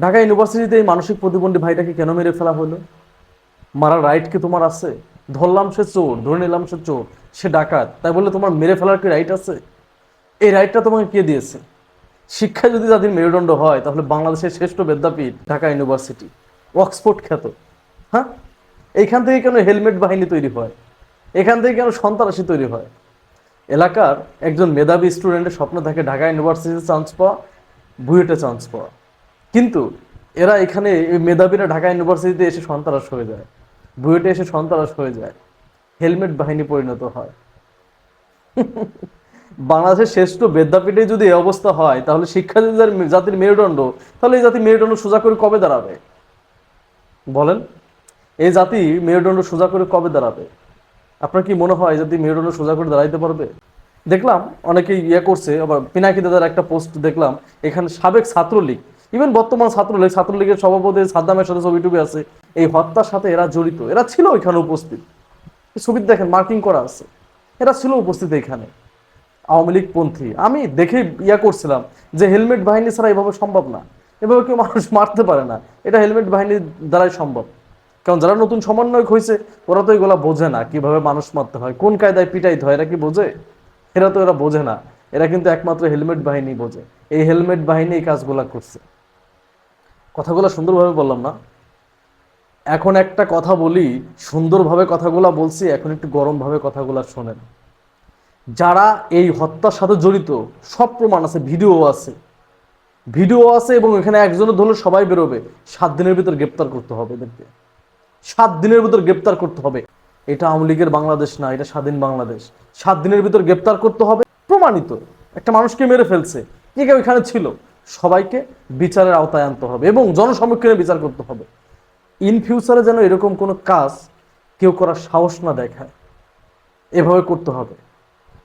ঢাকা ইউনিভার্সিটিতে এই মানসিক প্রতিবন্ধী ভাইটাকে কেন মেরে ফেলা হলো? মারার রাইট কি তোমার আছে? ধরলাম সে চোর, ধরে নিলাম সে চোর, সে ডাকাত, তাই বলে তোমার মেরে ফেলার কি রাইট আছে? এই রাইটটা তোমাকে কে দিয়েছে? শিক্ষা যদি যাদের মেরুদণ্ড হয়, তাহলে বাংলাদেশের শ্রেষ্ঠ বিদ্যাপীঠ ঢাকা ইউনিভার্সিটি, অক্সফোর্ড খ্যাত। হ্যাঁ? এইখান থেকে কেন হেলমেট বাহিনী তৈরি হয়? এখান থেকে কেন সন্ত্রাসী তৈরি হয়? এলাকার একজন মেধাবী স্টুডেন্টের স্বপ্ন থাকে ঢাকা ইউনিভার্সিটিতে চান্স পাওয়া, বুয়েটে চান্স পাওয়া। কিন্তু এরা এখানে মেধাবীরা ঢাকা ইউনিভার্সিটিতে এসে সন্ত্রাস হয়ে যায়। বুয়েটে এসে সন্ত্রাস হয়ে যায়। হেলমেট বাহিনী পরিণত হয়। বাংলাদেশের শ্রেষ্ঠ বিদ্যাপীঠে যদি এই অবস্থা হয়, তাহলে শিক্ষা যদি যার- জাতির মেরুদণ্ড, তাহলে এই জাতি মেরুদণ্ড সোজা করে কবে দাঁড়াবে? বলেন, এই জাতি মেরুদণ্ড সোজা করে কবে দাঁড়াবে? আপনার কি মনে হয় জাতি মেরুদণ্ড সোজা করে দাঁড়াইতে পারবে? দেখলাম অনেকে ইয়ে করছে, আবার পিনাকি দাদার একটা পোস্ট দেখলাম, এখানে সাবেক ছাত্রলীগ ইভেন বর্তমান ছাত্রলীগ, ছাত্রলীগের সভাপতি সাদ্দামের সাথে ছবি টুবি আছে। এই হত্যার সাথে এরা জড়িত। এরা ছিল এখানে উপস্থিত। ছবিতে দেখেন, মার্কিং করা আছে। এরা ছিল উপস্থিত এখানে। আওয়ামী লীগ পন্থী। আমি দেখে ইয়া করছিলাম যে হেলমেট বাহিনী ছাড়া এভাবে সম্ভব না। এভাবে কেউ মানুষ মারতে পারে না। এটা হেলমেট বাহিনীর দ্বারাই সম্ভব। কারণ যারা নতুন সমন্বয়ক হয়েছে, ওরা তো এগুলা বোঝে না কীভাবে মানুষ মারতে হয়, কোন কায়দায় পিটাইতে হয়, এরা কি বোঝে? এরা তো এরা বোঝে না। এরা কিন্তু একমাত্র হেলমেট বাহিনী বোঝে। এই হেলমেট বাহিনী এই কাজগুলা করছে। কথাগুলো সুন্দরভাবে বললাম না। এখন একটা কথা বলি, সুন্দরভাবে কথাগুলা বলছি, এখন একটু গরমভাবে কথাগুলা শোনেন। যারা এই হত্যার সাথে জড়িত, সব প্রমাণ আছে, ভিডিও আছে। ভিডিও আছে এবং এখানে একজনের ধরলে সবাই বেরোবে। সাত দিনের ভিতর গ্রেপ্তার করতে হবে এদেরকে। সাত দিনের ভিতর গ্রেপ্তার করতে হবে। এটা আওয়ামী লীগের বাংলাদেশ না, এটা স্বাধীন বাংলাদেশ। সাত দিনের ভিতর গ্রেপ্তার করতে হবে। প্রমাণিত। একটা মানুষকে মেরে ফেলছে। কে কেউ এখানে ছিল। সবাইকে বিচারের আওতায় আনতে হবে এবং জনসমক্ষণে বিচার করতে হবে। ইন ফিউচারে যেন এরকম কোনো কাজ কেউ করার সাহস না দেখায়। এভাবে করতে হবে।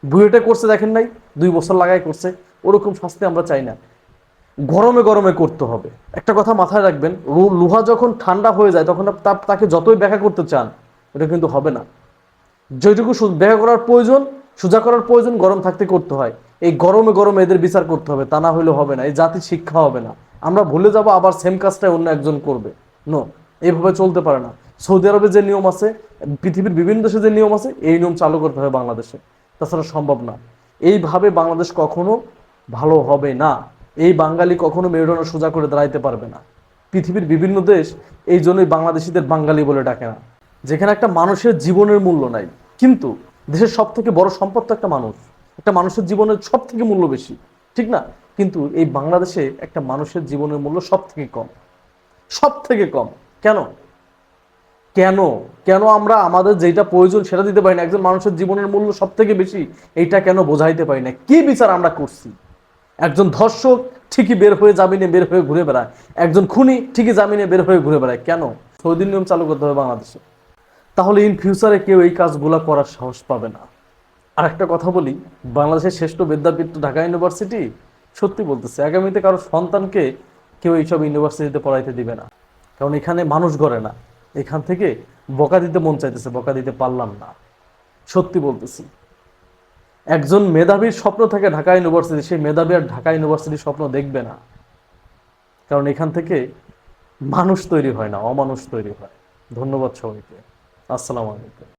বুয়েটে করছে দেখেন নাই, দুই বছর লাগাই করছে, ওরকম শাস্তি আমরা চাই না। গরমে গরমে করতে হবে। একটা কথা মাথায় রাখবেন লোহা যখন ঠান্ডা হয়ে যায়, তখন তাকে যতই ব্যাখ্যা করতে চান এটা কিন্তু হবে না। যেটুকু ব্যাখ্যা করার প্রয়োজন সোজা করার প্রয়োজন গরম থাকতে করতে হয়। এই গরমে গরমে এদের বিচার করতে হবে, তা না হলে হবে না। এই জাতির শিক্ষা হবে না। আমরা ভুলে যাব আবার সেম কাজটাই অন্য একজন করবে। নো এইভাবে চলতে পারে না। সৌদি আরবে যে নিয়ম আছে, পৃথিবীর বিভিন্ন দেশে যে নিয়ম আছে, এই নিয়ম চালু করতে হবে বাংলাদেশে। তাছাড়া সম্ভব না। এইভাবে বাংলাদেশ কখনো ভালো হবে না। এই বাঙালি কখনো মেরুদণ্ড সোজা করে দাঁড়াইতে পারবে না। পৃথিবীর বিভিন্ন দেশ এই জন্যই বাংলাদেশিদের বাঙালি বলে ডাকে না। যেখানে একটা মানুষের জীবনের মূল্য নাই। কিন্তু দেশের সব থেকে বড় সম্পদ তো একটা মানুষ। একটা মানুষের জীবনের সব থেকে মূল্য বেশি, ঠিক না? কিন্তু এই বাংলাদেশে একটা মানুষের জীবনের মূল্য সব থেকে কম। সব থেকে কম। কেন? কেন? কেন আমরা আমাদের যেটা প্রয়োজন সেটা দিতে পারি না? একজন মানুষের জীবনের মূল্য সব থেকে বেশি, এইটা কেন বোঝাইতে পারি না? কি বিচার আমরা করছি? একজন ধর্ষক ঠিকই বের হয়ে জামিনে বের হয়ে ঘুরে বেড়ায়। একজন খুনি ঠিকই জামিনে বের হয়ে ঘুরে বেড়ায়। কেন? সৌদি নিয়ম চালু করতে হবে বাংলাদেশে। তাহলে ইন ফিউচারে কেউ এই কাজগুলো করার সাহস পাবে না। আর একটা কথা বলি, বাংলাদেশের শ্রেষ্ঠ বিদ্যাপীঠ ঢাকা ইউনিভার্সিটি সত্যি বলতেছে, আগামীতে কারও সন্তানকে কেউ এইসব ইউনিভার্সিটিতে পড়াইতে দিবে না। কারণ এখানে মানুষ গড়ে না, এখান থেকে বকা দিতে মন চাইতেছে, বকা দিতে পারলাম না। সত্যি বলতেছি। একজন মেধাবীর স্বপ্ন থাকে ঢাকা ইউনিভার্সিটি সেই মেধাবী আর ঢাকা ইউনিভার্সিটির স্বপ্ন দেখবে না। কারণ এখান থেকে মানুষ তৈরি হয় না, অমানুষ তৈরি হয়। ধন্যবাদ সবাইকে। আসসালামু আলাইকুম।